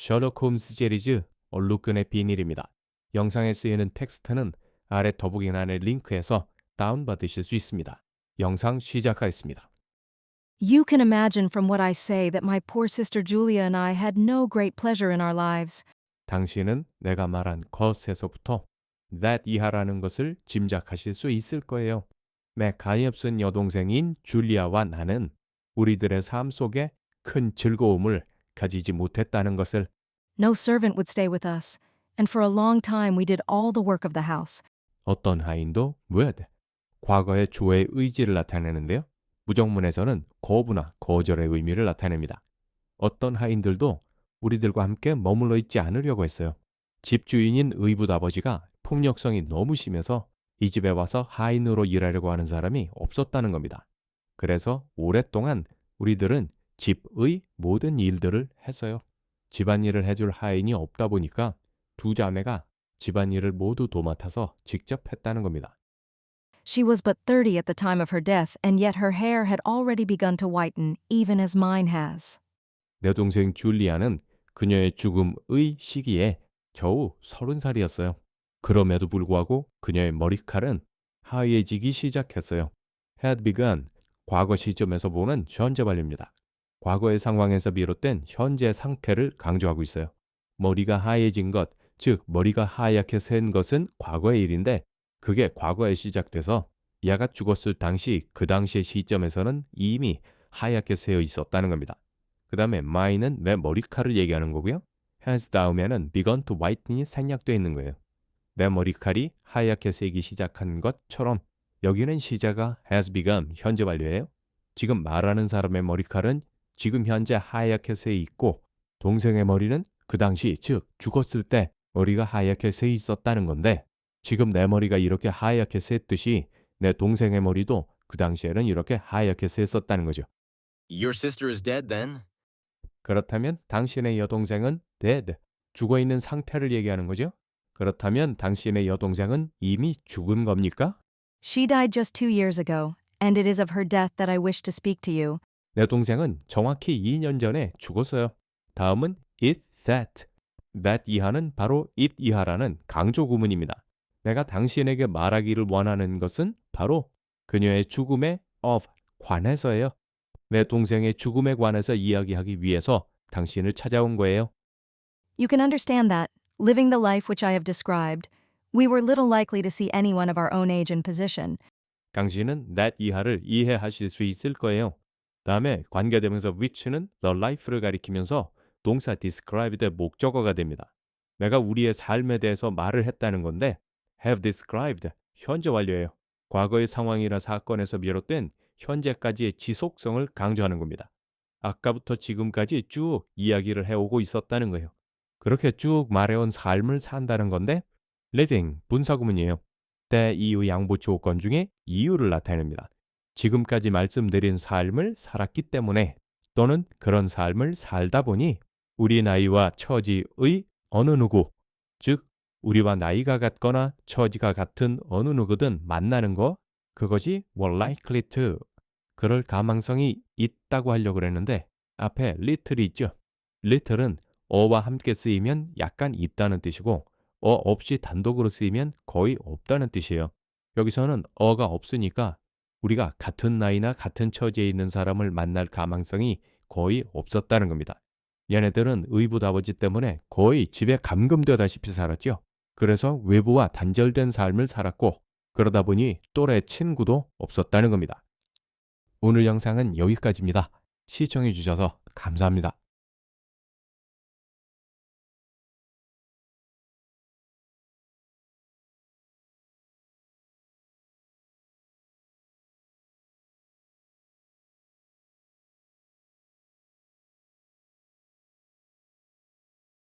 셜록 홈스 시리즈 얼룩끈의 비밀입니다. 영상에 쓰이는 텍스트는 아래 더보기란의 링크에서 다운받으실 수 있습니다. 영상 시작하겠습니다. You can imagine from what I say that my poor sister Julia and I had no great pleasure in our lives. 당신은 내가 말한 것에서부터 that 이하라는 것을 짐작하실 수 있을 거예요. 내 가엾은 여동생인 줄리아와 나는 우리들의 삶 속에 큰 즐거움을 가지지 못했다는 것을 No servant would stay with us, and for a long time we did all the work of the house. 어떤 하인도 would 과거의 주어의 의지를 나타내는데요. 부정문에서는 거부나 거절의 의미를 나타냅니다. 어떤 하인들도 우리들과 함께 머물러 있지 않으려고 했어요. 집주인인 의붓 아버지가 폭력성이 너무 심해서 이 집에 와서 하인으로 일하려고 하는 사람이 없었다는 겁니다. 그래서 오랫동안 우리들은 집의 모든 일들을 했어요. 집안일을 해줄 하인이 없다 보니까 두 자매가 집안일을 모두 도맡아서 직접 했다는 겁니다. She was but 30 at the time of her death, and yet her hair had already begun to whiten, even as mine has. 내 동생 줄리아는 그녀의 죽음의 시기에 겨우 서른 살이었어요. 그럼에도 불구하고 그녀의 머리칼은 하얘지기 시작했어요. had begun, 과거 시점에서 보는 현재 완료입니다. 과거의 상황에서 비롯된 현재 상태를 강조하고 있어요. 머리가 하얘진 것, 즉 머리가 하얗게 샌 것은 과거의 일인데 그게 과거에 시작돼서 야가 죽었을 당시 그 당시의 시점에서는 이미 하얗게 새어 있었다는 겁니다. 그 다음에 mine은 내 머리칼을 얘기하는 거고요. has 다음에는 begun to whiten이 생략되어 있는 거예요. 내 머리칼이 하얗게 새기 시작한 것처럼 여기는 시제가 has begun 현재 완료예요. 지금 말하는 사람의 머리칼은 지금 현재 하얗게 새 있고 동생의 머리는 그 당시 즉 죽었을 때 머리가 하얗게 새 있었다는 건데 지금 내 머리가 이렇게 하얗게 샜듯이 내 동생의 머리도 그 당시에는 이렇게 하얗게 샜었다는 거죠. Your sister is dead then? 그렇다면 당신의 여동생은 dead, 죽어 있는 상태를 얘기하는 거죠? 그렇다면 당신의 여동생은 이미 죽은 겁니까? She died just two years ago, and it is of her death that I wish to speak to you. 내 동생은 정확히 2년 전에 죽었어요. 다음은 it that. that 이하는 바로 it 이하라는 강조 구문입니다. 내가 당신에게 말하기를 원하는 것은 바로 그녀의 죽음에 of 관해서예요. 내 동생의 죽음에 관해서 이야기하기 위해서 당신을 찾아온 거예요. You can understand that, living the life which I have described, we were little likely to see anyone of our own age and position. 당신은 that 이하를 이해하실 수 있을 거예요. 다음에 관계대명사 which는 the life를 가리키면서 동사 described의 목적어가 됩니다. 내가 우리의 삶에 대해서 말을 했다는 건데 have described 현재 완료예요. 과거의 상황이나 사건에서 비롯된 현재까지의 지속성을 강조하는 겁니다. 아까부터 지금까지 쭉 이야기를 해오고 있었다는 거예요. 그렇게 쭉 말해온 삶을 산다는 건데 living 분사구문이에요. 때 이유 양보 조건 중에 이유를 나타냅니다. 지금까지 말씀드린 삶을 살았기 때문에 또는 그런 삶을 살다 보니 우리 나이와 처지의 어느 누구, 즉 우리와 나이가 같거나 처지가 같은 어느 누구든 만나는 거 그것이 were likely to 그럴 가망성이 있다고 하려고 그랬는데 앞에 little이 있죠. little은 어와 함께 쓰이면 약간 있다는 뜻이고 어 없이 단독으로 쓰이면 거의 없다는 뜻이에요. 여기서는 어가 없으니까 우리가 같은 나이나 같은 처지에 있는 사람을 만날 가망성이 거의 없었다는 겁니다. 얘네들은 의붓 아버지 때문에 거의 집에 감금되다시피 살았죠. 그래서 외부와 단절된 삶을 살았고 그러다 보니 또래 친구도 없었다는 겁니다. 오늘 영상은 여기까지입니다. 시청해 주셔서 감사합니다.